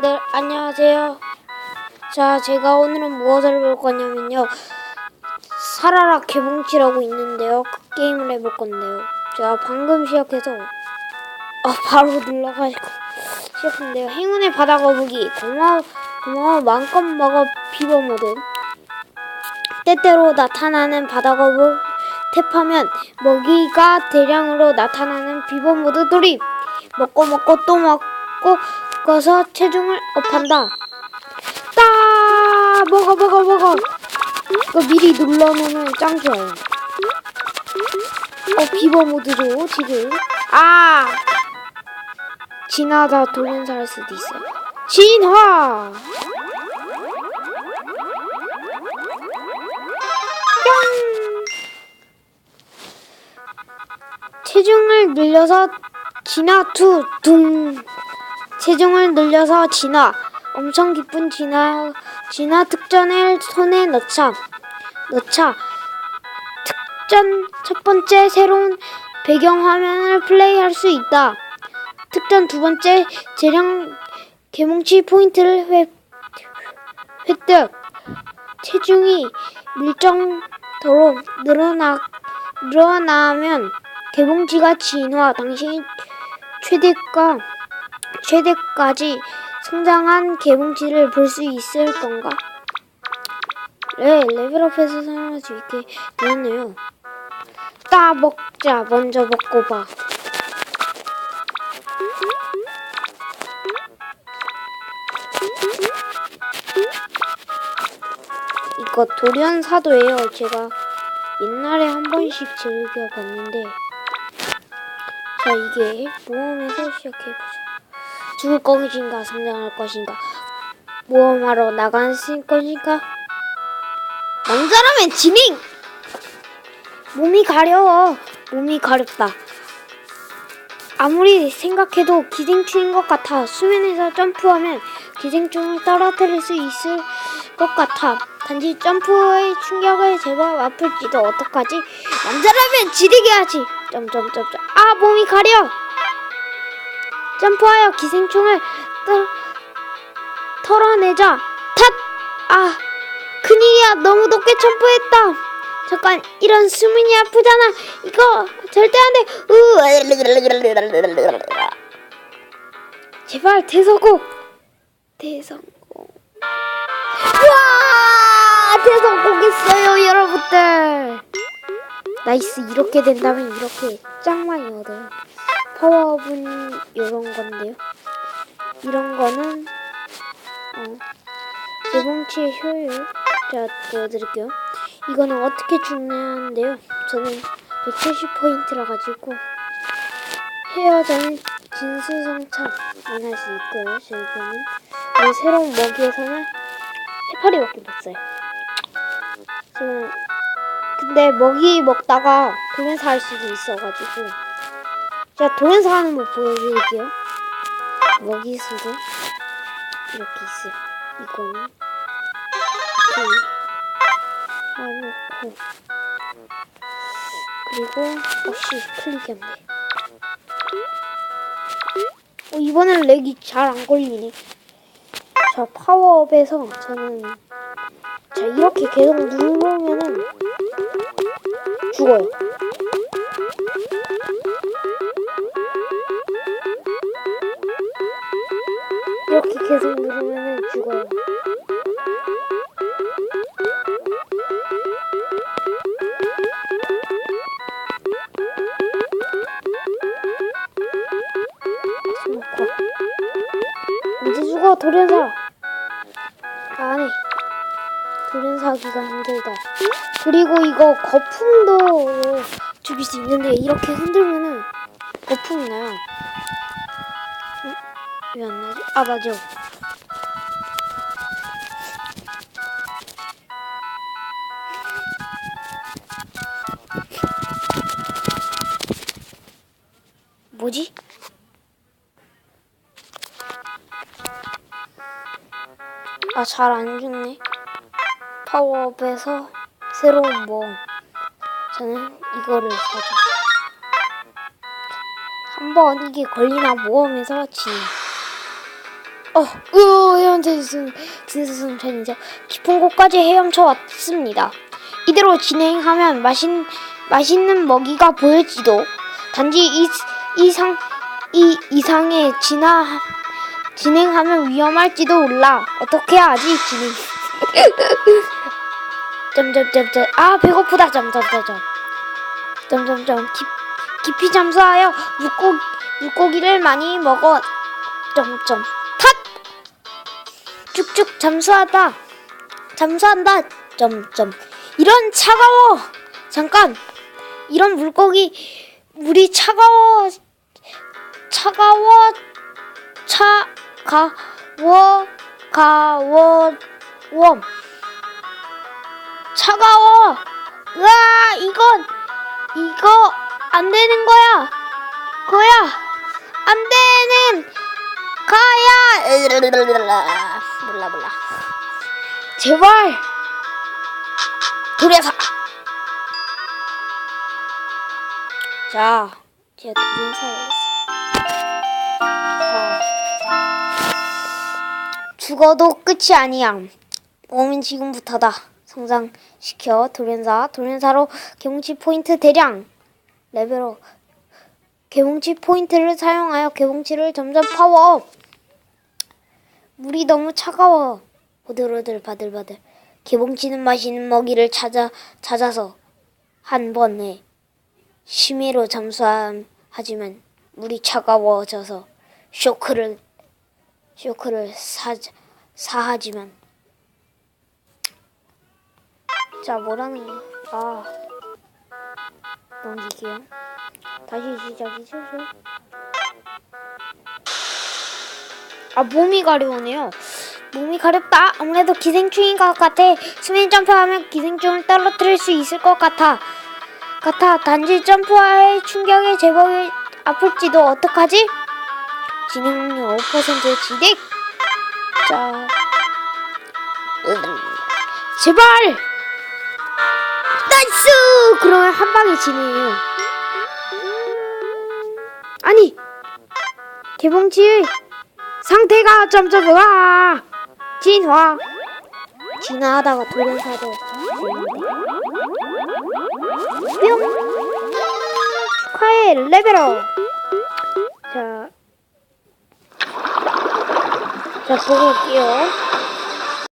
네, 안녕하세요. 자, 제가 오늘은 무엇을 볼 거냐면요. 사라라 개봉치라고 있는데요. 그 게임을 해볼 건데요. 제가 방금 시작해서 아, 바로 눌러가지고 시작했는데요. 행운의 바다 거북이 고마워 고마워 마음껏 먹어 비버 모드 때때로 나타나는 바다 거북 탭하면 먹이가 대량으로 나타나는 비버 모드 돌입 먹고 먹고 또 먹고 먹어서 체중을 업한다. 따 먹어 먹어 먹어. 이거 미리 눌러놓으면 짱 좋아요. 어 비버 모드죠 지금. 아! 진화다 돌연사 할 수도 있어 진화! 뿅! 체중을 늘려서 진화 투 둥 체중을 늘려서 진화 엄청 기쁜 진화 진화 특전을 손에 넣자 넣자. 특전 첫 번째 새로운 배경 화면을 플레이할 수 있다. 특전 두 번째 재량 개몽치 포인트를 획, 획득. 체중이 일정도로 늘어나 늘어나면 개봉치가 진화 당신이 최대가 최대까지 성장한 개봉치를 볼 수 있을 건가? 네, 레벨업해서 사용할 수 있게 되었네요. 따 먹자. 먼저 먹고 봐. 이거 돌연 사도예요. 제가 옛날에 한 번씩 즐겨봤는데 자 이게 모험에서 시작해보자. 죽을 것인가 성장할 것인가? 모험하러 나갈 것인가? 남자라면 지밍 몸이 가려워. 몸이 가렵다. 아무리 생각해도 기생충인 것 같아. 수면에서 점프하면 기생충을 떨어뜨릴 수 있을 것 같아. 단지 점프의 충격을 제법 아플지도 어떡하지? 남자라면 지리게 하지. 점점점점. 아 몸이 가려 점프하여 기생충을 털, 털어내자. 탓! 아, 큰일이야. 너무 높게 점프했다. 잠깐, 이런 수민이 아프잖아. 이거 절대 안 돼. 으. 제발 대성공. 대성공. 와! 대성공했어요, 여러분들. 나이스. 이렇게 된다면 이렇게 짱 많이 얻어요. 파워업은 이런 건데요. 이런 거는 어, 개봉치의 효율 제가 보여드릴게요. 이거는 어떻게 죽냐인데요. 저는 170포인트라 가지고 헤어전 진수성찬 만할 수 있고요. 저희는 이 새로운 먹이에서는 해파리밖에 못 써요. 지금 근데 먹이 먹다가 돌면서 할 수도 있어가지고 제가 동영상 하는 거 보여드릴게요. 먹이 수도 이렇게 있어요. 이거는 이렇게 해놓고 그리고 어씨 클릭이 안 돼. 어, 이번엔 렉이 잘 안 걸리네. 자 파워업에서 저는 자 이렇게 계속 누르면은 죽어요. 이렇게 계속 누르면 죽어요. 언제 죽어 돌연사 안해 돌연사기가 힘들다 그리고 이거 거품도 죽일 수 있는데 이렇게 흔들면은 거품이 나요 왜 안 나지? 아 맞아. 뭐지? 아 잘 안 죽네. 파워업에서 새로운 모험. 저는 이거를 사죠. 한번 이게 걸리나 모험에서 진. 어, 으, 헤엄쳐 진수승천 이제 깊은 곳까지 헤엄쳐 왔습니다. 이대로 진행하면 맛있, 맛있는 먹이가 보일지도 단지 이, 이상 이 이상에 진화 진행하면 위험할지도 몰라. 어떻게 하지 진행? 점점점점. 아 배고프다. 점점점점. 점점점. 깊, 깊이 잠수하여 물고기 물고기를 많이 먹어. 점점. 탓 쭉쭉 잠수하다. 잠수한다. 점점. 이런 차가워. 잠깐. 이런 물고기 물이 차가워 차가워 차가워 가워 웜 차가워. 으아 이건 이거 안 되는 거야. 거야 안 되는 가야. 몰라 몰라. 제발. 돌려서. 자 제가 인사해야겠어. 자. 죽어도 끝이 아니야. 몸은 지금부터다 성장시켜 돌연사 돌연사로 개뭉치 포인트 대량 레벨업. 개뭉치 포인트를 사용하여 개뭉치를 점점 파워업. 물이 너무 차가워. 오들오들 바들바들. 개뭉치는 맛있는 먹이를 찾아 찾아서 한 번에 심해로 잠수하지만 물이 차가워져서 쇼크를 쇼크를 사 사하지만 자 뭐라는 거야 아 넘기게요 다시 시작이죠 아 몸이 가려우네요. 몸이 가렵다. 아무래도 기생충인 것 같아. 수면 점프하면 기생충을 떨어뜨릴 수 있을 것 같아. 같아. 단지 점프와의 충격에 제법이 아플지도 어떡하지? 진행률 5% 지득 자. 제발 나이스 그러면 한 방에 지네요. 아니 개봉치의 상태가 점점 와! 진화! 진화하다가 돌연사도. 뿅! 축하해 레벨업 자, 자 보고 올게요